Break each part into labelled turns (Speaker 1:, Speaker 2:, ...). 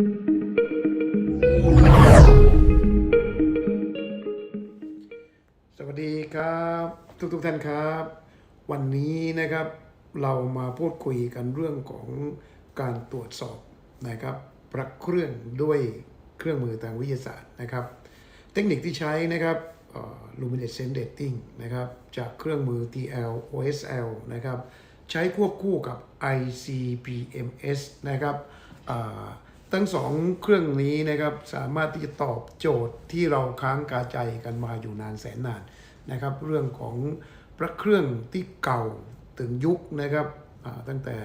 Speaker 1: สวัสดีครับทุกทุกท่านครับ วันนี้นะครับเรามาพูดคุยกันเรื่องของการตรวจสอบนะครับพระเครื่องด้วยเครื่องมือทางวิทยาศาสตร์นะครับ เทคนิคที่ใช้นะครับ luminescent dating นะครับ จากเครื่องมือ TL OSL นะครับ ใช้ควบคู่กับ ICP-MS นะครับ ทั้งสองเครื่องนี้นะครับสามารถที่จะตอบโจทย์ที่เราค้างคาใจกันมาอยู่นานแสนนานนะครับ เรื่องของพระเครื่องที่เก่าถึงยุคนะครับตั้งแต่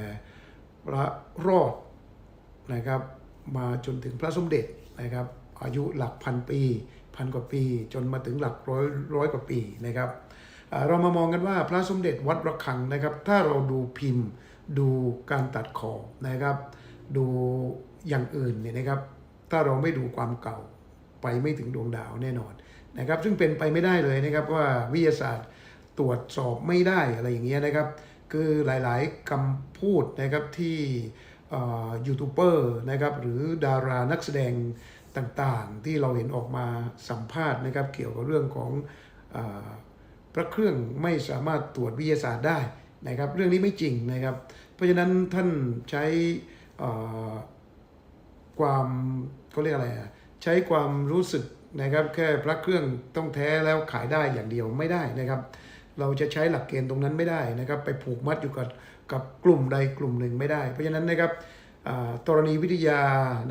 Speaker 1: พระรอดนะครับ มาจนถึงพระสมเด็จนะครับ อายุหลักพันปีพันกว่าปี จนมาถึงหลักร้อยร้อยกว่าปีนะครับเรามามองกันว่าพระสมเด็จวัดระฆังนะครับ ถ้าเราดูพิมพ์ดูการตัดขอบนะครับ ดูอย่างอื่นเนี่ยนะครับ ถ้าเราไม่ดูความเก่าไปไม่ถึงดวงดาวแน่นอนนะครับ ซึ่งเป็นไปไม่ได้เลยนะครับว่าวิทยาศาสตร์ตรวจสอบไม่ได้อะไรอย่างเงี้ยนะครับ คือหลายๆคำพูดนะครับที่ยูทูบเบอร์นะครับหรือดารานักแสดงต่างๆ ที่เราเห็นออกมาสัมภาษณ์นะครับ เกี่ยวกับเรื่องของอพระเครื่องไม่สามารถตรวจวิทยาศาสตร์ได้นะครับ เรื่องนี้ไม่จริงนะครับ เพราะฉะนั้นท่านใช้ ความเขาเรียกอะไรอะใช้ความรู้สึกนะครับแค่พระเครื่องต้องแท้แล้วขายได้อย่างเดียวไม่ได้นะครับ เราจะใช้หลักเกณฑ์ตรงนั้นไม่ได้นะครับ ไปผูกมัดอยู่กับกับกลุ่มใดกลุ่มหนึ่งไม่ได้ เพราะฉะนั้นนะครับอ่าธรณีวิทยา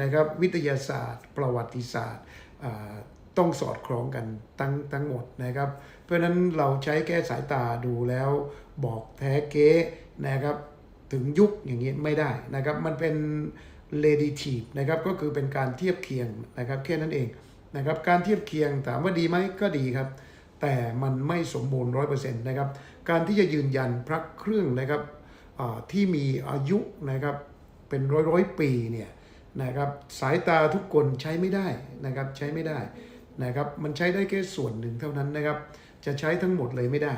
Speaker 1: นะครับวิทยาศาสตร์ ประวัติศาสตร์อ่าต้องสอดคล้องกันทั้งทั้งหมดนะครับ เพราะฉะนั้นเราใช้แค่สายตาดูแล้วบอกแท้เก๊นะครับ ถึงยุคอย่างนี้ไม่ได้นะครับมันเป็น relative นะครับก็คือเป็นการเทียบเคียงนะครับแค่นั้นเองนะครับการเทียบเคียงถามว่าดีไหมก็ดีครับ แต่มันไม่สมบูรณ์ร้อยเปอร์เซ็นต์นะครับการที่จะยืนยันพระเครื่องนะครับอ่าที่มีอายุนะครับเป็นร้อยร้อยปีเนี่ยนะครับสายตาทุกคนใช้ไม่ได้นะครับใช้ไม่ได้นะครับมันใช้ได้แค่ส่วนหนึ่งเท่านั้นนะครับจะใช้ทั้งหมดเลยไม่ได้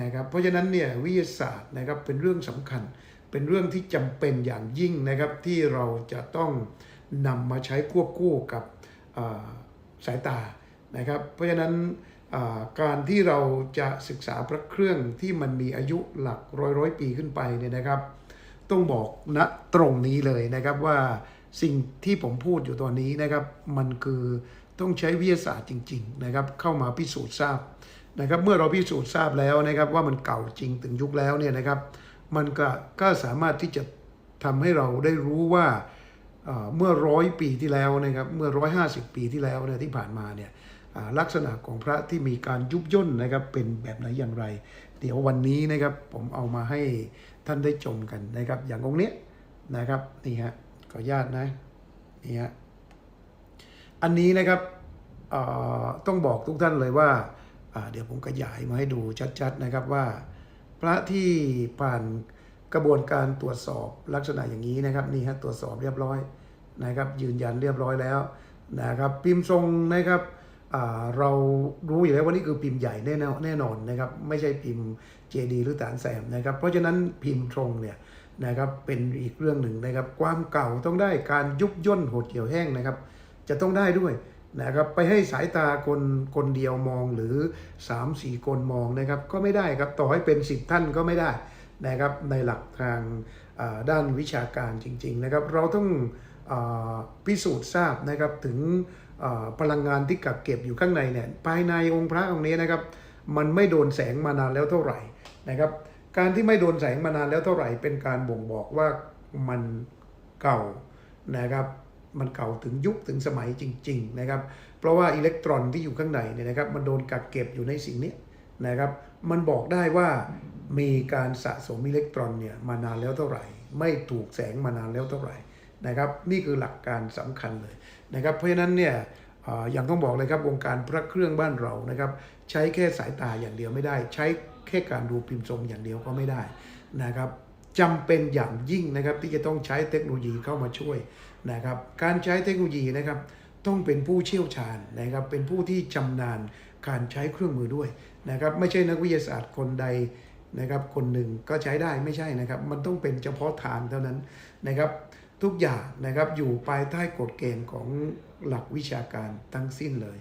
Speaker 1: นะครับเพราะฉะนั้นเนี่ยวิทยาศาสตร์นะครับเป็นเรื่องสำคัญ เป็นเรื่องที่จำเป็นอย่างยิ่งนะครับ ที่เราจะต้องนำมาใช้ควบคู่กับสายตานะครับ เพราะฉะนั้นการที่เราจะศึกษาพระเครื่องที่มันมีอายุหลักร้อยร้อยปีขึ้นไปเนี่ยนะครับ ต้องบอกณตรงนี้เลยนะครับว่าสิ่งที่ผมพูดอยู่ตอนนี้นะครับมันคือต้องใช้วิทยาศาสตร์จริง ๆ นะครับ เข้ามาพิสูจน์ทราบนะครับ เมื่อเราพิสูจน์ทราบแล้วนะครับ ว่ามันเก่าจริงถึงยุคแล้วเนี่ยนะครับ มันก็ก็สามารถที่จะทำให้เราได้รู้ว่าเมื่อร้อยปีที่แล้วนะครับเมื่อร้อยห้าสิบปีที่แล้วเนี่ยที่ผ่านมาเนี่ยลักษณะของพระที่มีการยุบย่นนะครับเป็นแบบไหนอย่างไร เดี๋ยววันนี้นะครับผมเอามาให้ท่านได้ชมกันนะครับ อย่างองค์นี้นะครับนี่ฮะขออนุญาตนะนี่ฮะอันนี้นะครับต้องบอกทุกท่านเลยว่า เดี๋ยวผมขยายมาให้ดูชัดๆนะครับว่า พระที่ผ่านกระบวนการตรวจสอบลักษณะอย่างนี้นะครับนี่ฮะตรวจสอบเรียบร้อยนะครับ ยืนยันเรียบร้อยแล้วนะครับ พิมพ์ทรงนะครับเรารู้อยู่แล้วว่านี่คือพิมพ์ใหญ่แน่นอนแน่นอนนะครับ ไม่ใช่พิมพ์เจดีหรือฐานแสมนะครับ เพราะฉะนั้นพิมพ์ตรงเนี่ยนะครับเป็นอีกเรื่องหนึ่งนะครับ ความเก่าต้องได้การยุบย่นหดเหี่ยวแห้งนะครับ จะต้องได้ด้วย นะครับไปให้สายตาคนคนเดียวมองหรือ 3 4 คนมองนะครับก็ไม่ได้ครับต่อให้เป็น 10 ท่านก็ไม่ได้นะครับในหลักทางด้านวิชาการจริง ๆ นะครับ เราต้องอพิสูจน์ทราบนะครับถึงพลังงานที่กักเก็บอยู่ข้างในเนี่ยภายในองค์พระองค์นี้นะครับ มันไม่โดนแสงมานานแล้วเท่าไหร่นะครับ การที่ไม่โดนแสงมานานแล้วเท่าไหร่ เป็นการบ่งบอกว่ามันเก่านะครับ มันเก่าถึงยุคถึงสมัยจริงๆนะครับเพราะว่าอิเล็กตรอนที่อยู่ข้างในเนี่ยนะครับมันโดนกักเก็บอยู่ในสิ่งนี้นะครับมันบอกได้ว่ามีการสะสมอิเล็กตรอนเนี่ยมานานแล้วเท่าไหร่ ไม่ถูกแสงมานานแล้วเท่าไหร่นะครับนี่คือหลักการสำคัญเลยนะครับเพราะฉะนั้นเนี่ยอย่างต้องบอกเลยครับวงการพระเครื่องบ้านเรานะครับใช้แค่สายตาอย่างเดียวไม่ได้ ใช้แค่การดูพิมพ์ทรงอย่างเดียวก็ไม่ได้นะครับ จำเป็นอย่างยิ่งนะครับที่จะต้องใช้เทคโนโลยีเข้ามาช่วยนะครับ การใช้เทคโนโลยีนะครับต้องเป็นผู้เชี่ยวชาญนะครับเป็นผู้ที่ชำนาญการใช้เครื่องมือด้วยนะครับไม่ใช่นักวิทยาศาสตร์คนใดนะครับคนหนึ่งก็ใช้ได้ไม่ใช่นะครับ มันต้องเป็นเฉพาะทางเท่านั้นนะครับทุกอย่างนะครับอยู่ภายใต้กฎเกณฑ์ของหลักวิชาการทั้งสิ้นเลย